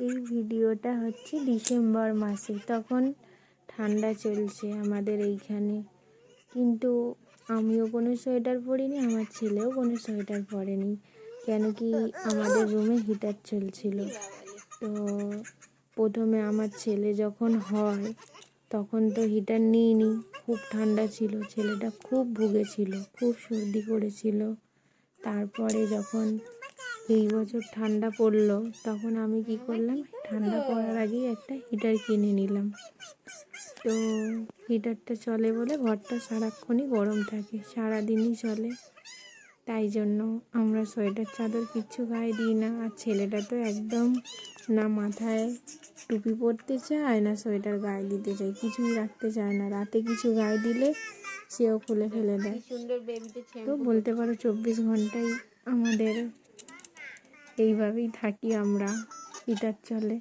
এই ভিডিওটা হচ্ছে ডিসেম্বর মাসে। তখন ঠান্ডা চলছে আমাদের এইখানে। কিন্তু আমিও কোনো সোয়েটার পরিনি, আমার ছেলেও কোনো সোয়েটার পরেনি। কেন কি আমাদের রুমে হিটার চলছিল। তো প্রথমে আমার ছেলে যখন হয়, তখন তো হিটার নিইনি। খুব ঠান্ডা ছিল, ছেলেটা খুব ভুগেছিল, খুব সর্দি করেছিল। তারপরে যখন এই বছর ঠান্ডা পড়ল তখন আমি কি করলাম? ঠান্ডা পড়ার আগেই একটা হিটার কিনে নিলাম। তো হিটারটা চলে বলে ঘরটা সারাক্ষণই গরম থাকে সারাদিনই চলে। তাই জন্য আমরা সোয়েটার চাদর কিচ্ছু গায়ে দিই না আর ছেলেটা তো একদম না মাথায় টুপি পরতে চায় না সোয়েটার গায়ে দিতে চায় কিছুই রাখতে চায় না। রাতে কিছু গায়ে দিলে সেও খুলে ফেলে দেয়। তো বলতে পারো চব্বিশ ঘন্টাই আমাদের এইভাবেই থাকি আমরা হিটার চলে।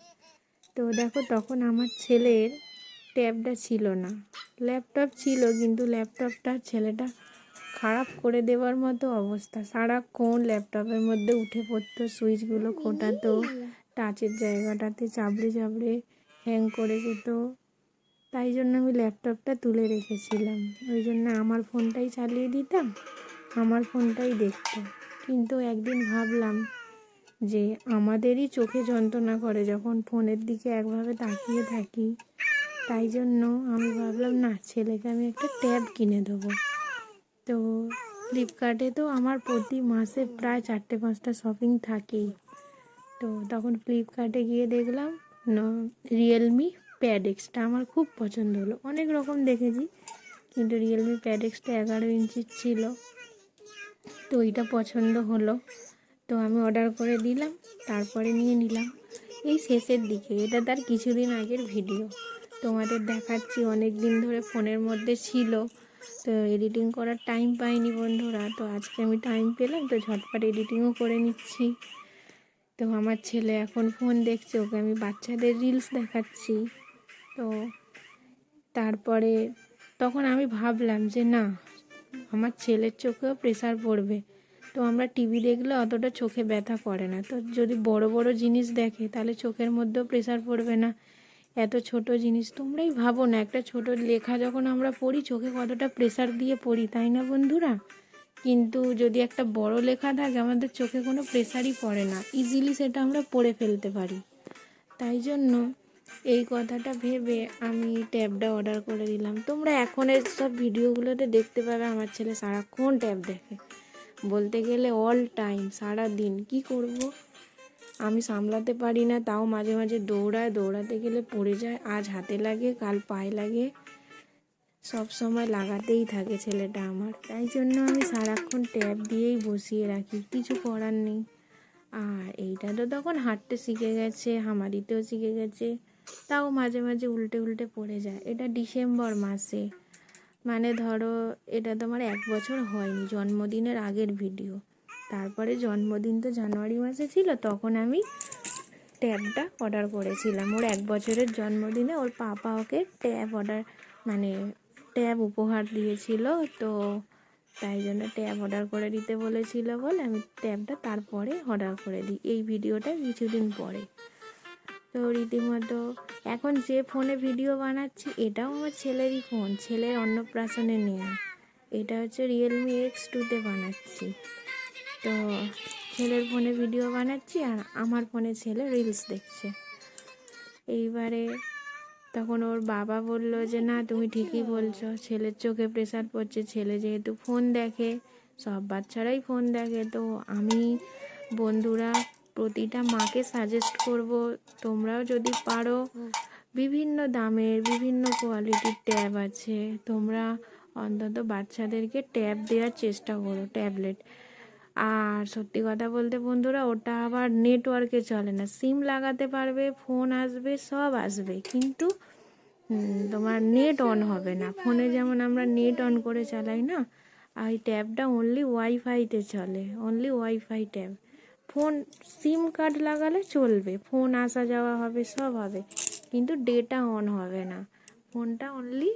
তো দেখো তখন আমার ছেলের ট্যাবটা ছিল না। ল্যাপটপ ছিল, কিন্তু ল্যাপটপটা ছেলেটা খারাপ করে দেওয়ার মতো অবস্থা। সারাক্ষণ ল্যাপটপের মধ্যে উঠে পড়তো, সুইচগুলো খোটাতো, টাচের জায়গাটাতে চাবড়ে চাবড়ে হ্যাং করে যেত। তাই জন্য আমি ল্যাপটপটা তুলে রেখেছিলাম। ওই জন্য আমার ফোনটাই চালিয়ে দিতাম, আমার ফোনটাই দেখতাম কিন্তু একদিন ভাবলাম যে আমাদেরই চোখে যন্ত্রণা করে যখন ফোনের দিকে একভাবে তাকিয়ে থাকি, তাই জন্য আমি ভাবলাম, না, ছেলেকে আমি একটা ট্যাব কিনে দেবো। তো ফ্লিপকার্টে তো আমার প্রতি মাসে প্রায় চারটে, পাঁচটা শপিং থাকেই। তো তখন ফ্লিপকার্টে গিয়ে দেখলাম রিয়েলমি প্যাড এক্সটা আমার খুব পছন্দ হলো। অনেক রকম দেখেছি, কিন্তু রিয়েলমি প্যাড এক্সটা এগারো ইঞ্চির ছিল। তো ওইটা পছন্দ হলো। তো আমি অর্ডার করে দিলাম, তারপরে নিয়ে নিলাম। এই শেষের দিকে, এটা তার কিছুদিন আগের ভিডিও তোমাদের দেখাচ্ছি অনেক দিন ধরে ফোনের মধ্যে ছিল। তো এডিটিং করার টাইম পাইনি বন্ধুরা, তো আজকে আমি টাইম পেলাম, তো ঝটপট এডিটিংও করে নিচ্ছি। তো আমার ছেলে এখন ফোন দেখছে, ওকে আমি বাচ্চাদের রিলস দেখাচ্ছি। তো তারপরে তখন আমি ভাবলাম যে না, আমার ছেলের চোখেও প্রেশার পড়বে। তো আমরা টিভি দেখলে অতটা চোখে ব্যথা করে না। তো যদি বড় বড় জিনিস দেখে, তাহলে চোখের মধ্যেও প্রেসার পড়বে না। এত ছোট জিনিস, তোমরাই ভাবো না, একটা ছোট লেখা যখন আমরা পড়ি, চোখে কতটা প্রেসার দিয়ে পড়ি, তাই না বন্ধুরা? কিন্তু যদি একটা বড় লেখা থাকে, আমাদের চোখে কোনো প্রেসারই পড়ে না। ইজিলি সেটা আমরা পড়ে ফেলতে পারি। তাই জন্য এই কথাটা ভেবে আমি ট্যাবটা অর্ডার করে দিলাম। তোমরা এখন সব ভিডিওগুলোতে দেখতে পাবে, আমার ছেলে সারাক্ষণ ট্যাব দেখে। বলতে গেলে অল টাইম সারা দিন কি করব? আমি সামলাতে পারি না, তাও মাঝে মাঝে দৌড়ায়, দৌড়াতে গেলে পড়ে যায়, আজ হাতে লাগে, কাল পায়ে লাগে। সব সময় লাগাতেই থাকে ছেলেটা আমার। তাই জন্য আমি সারাক্ষণ ট্যাব দিয়েই বসিয়ে রাখি, কিছু করার নেই। আর এইটা তো তখন হাঁটতে শিখে গেছে, হামারিতেও শিখে গেছে, তাও মাঝে মাঝে উল্টে উল্টে পড়ে যায়। এটা ডিসেম্বর মাসে। মানে ধরো, এটা তোমার এক বছর হয়নি, জন্মদিনের আগের ভিডিও তারপরে জন্মদিন তো জানুয়ারি মাসে ছিল, তখন আমি ট্যাবটা অর্ডার করেছিলাম। ওর এক বছরের জন্মদিনে ওর পাপা ওকে ট্যাব অর্ডার মানে ট্যাব উপহার দিয়েছিল, তো তাই জন্য ট্যাব অর্ডার করে দিতে বলেছিল বলে আমি ট্যাবটা তারপরে অর্ডার করে দিই। এই ভিডিওটা কিছুদিন পরে। তো রীতিমতো এখন যে ফোনে ভিডিও বানাচ্ছি, এটাও আমার ছেলেরই ফোন, ছেলের অন্নপ্রাশনে নেওয়া এটা হচ্ছে রিয়েলমি এক্স টুতে বানাচ্ছি। তো ছেলের ফোনে ভিডিও বানাচ্ছি আর আমার ফোনে ছেলে রিলস দেখছে। এইবারে তখন ওর বাবা বলল যে, না, তুমি ঠিকই বলছো, ছেলের চোখে প্রেশার পড়ছে, ছেলে যেহেতু ফোন দেখে, সব বাচ্চারাই ফোন দেখে। তো আমি বন্ধুরা প্রতিটা মাকে সাজেস্ট করব তোমরাও যদি পারো। বিভিন্ন দামের বিভিন্ন কোয়ালিটির ট্যাব আছে। তোমরা অন্তত বাচ্চাদেরকে ট্যাব দেওয়ার চেষ্টা করো ট্যাবলেট আর সত্যি কথা বলতে বন্ধুরা ওটা আবার নেটওয়ার্কে চলে না। সিম লাগাতে পারবে ফোন আসবে সব আসবে। কিন্তু তোমার নেট অন হবে না। ফোনে যেমন আমরা নেট অন করে চালাই না আর এই ট্যাবটা অনলি ওয়াইফাইতে চলে। Only wifi tab phone sim card লাগালে চলবে। ফোন আসা যাওয়া হবে, সব হবে। কিন্তু ডেটা অন হবে না। ফোনটা অনলি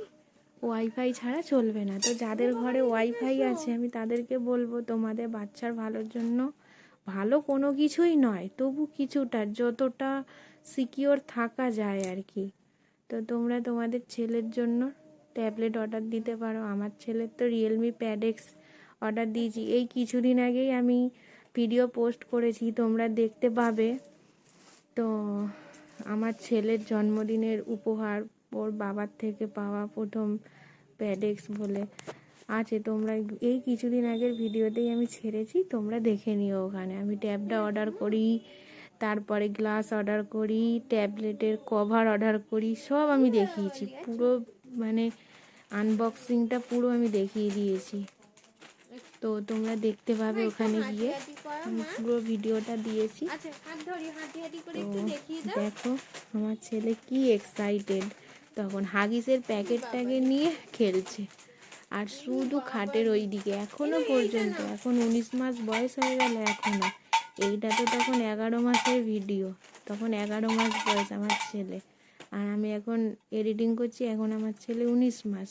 ওয়াইফাই ছাড়া চলবে না। তো যাদের ঘরে ওয়াইফাই আছে, আমি তাদেরকে বলব, তোমাদের বাচ্চার ভালোর জন্য ভালো কোনো কিছুই নয়। তবু কিছুটা, যতটা সিকিওর থাকা যায় আর কি। তো তোমরা তোমাদের ছেলের জন্য ট্যাবলেট অর্ডার দিতে পারো। আমার ছেলের তো রিয়েলমি প্যাডেক্স অর্ডার দিয়েছি। এই কিছুদিন আগেই আমি ভিডিও পোস্ট করেছি, তোমরা দেখতে পাবে। তো, আমার ছেলের জন্মদিনের উপহার ওর বাবার থেকে পাওয়া প্রথম প্যাডেক্স বলে আছে। তোমরা এই কিছুদিন আগের ভিডিওতেই আমি ছেড়েছি, তোমরা দেখে নিও ওখানে। আমি ট্যাবটা অর্ডার করি, তারপরে গ্লাস অর্ডার করি ট্যাবলেটের কভার অর্ডার করি, সব আমি দেখিয়েছি। পুরো মানে আনবক্সিংটা পুরো আমি দেখিয়ে দিয়েছি। তো তোমরা দেখতে পাবে ওখানে গিয়ে। পুরো ভিডিওটা দিয়েছি। আচ্ছা তো দেখো আমার ছেলে কি এক্সাইটেড তখন হাগিসের প্যাকেটটাকে নিয়ে খেলছে। আর শুধু খাটের ওই দিকে এখনও পর্যন্ত এখন উনিশ মাস বয়স হয়ে গেল এখনও। এইটা তো তখন এগারো মাসের ভিডিও তখন এগারো মাস বয়স আমার ছেলে। আর আমি এখন এডিটিং করছি এখন আমার ছেলে উনিশ মাস।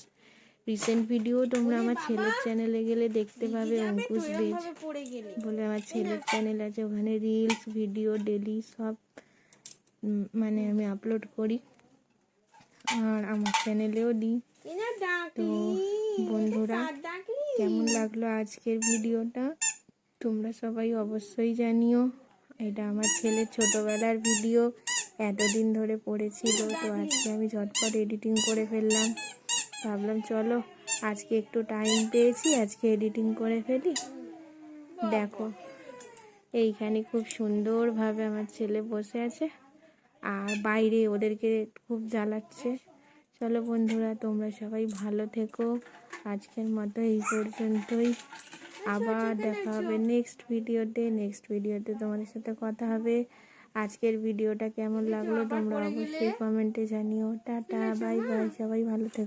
রিসেন্ট ভিডিও তোমরা আমার ছেলের চ্যানেলে গেলে দেখতে পাবে অঙ্কুশ বেজ বলে আমার ছেলের চ্যানেল আছে ওখানে রিলস ভিডিও ডেলি সব মানে আমি আপলোড করি। আর আমার চ্যানেলেও দিই। তো বন্ধুরা কেমন লাগল আজকের ভিডিওটা তোমরা সবাই অবশ্যই জানিও এটা আমার ছেলের ছোটোবেলার ভিডিও এতদিন ধরে পড়েছিল তো আজকে আমি ঝটপট এডিটিং করে ফেললাম। ভাবলাম, চলো আজকে একটু টাইম পেয়েছি, আজকে এডিটিং করে ফেলি। দেখো, এইখানে খুব সুন্দরভাবে আমার ছেলে বসে আছে, আর বাইরে ওদেরকে খুব জ্বালাচ্ছে। চলো বন্ধুরা, তোমরা সবাই ভালো থেকো। আজকের মতো এই পর্যন্তই। আবার দেখা হবে নেক্সট ভিডিওতে নেক্সট ভিডিওতে তোমাদের সাথে কথা হবে। আজকের ভিডিওটা কেমন লাগল তোমরা অবশ্যই কমেন্টে জানিও। টাটা বাই বাই সবাই ভালো থেকো।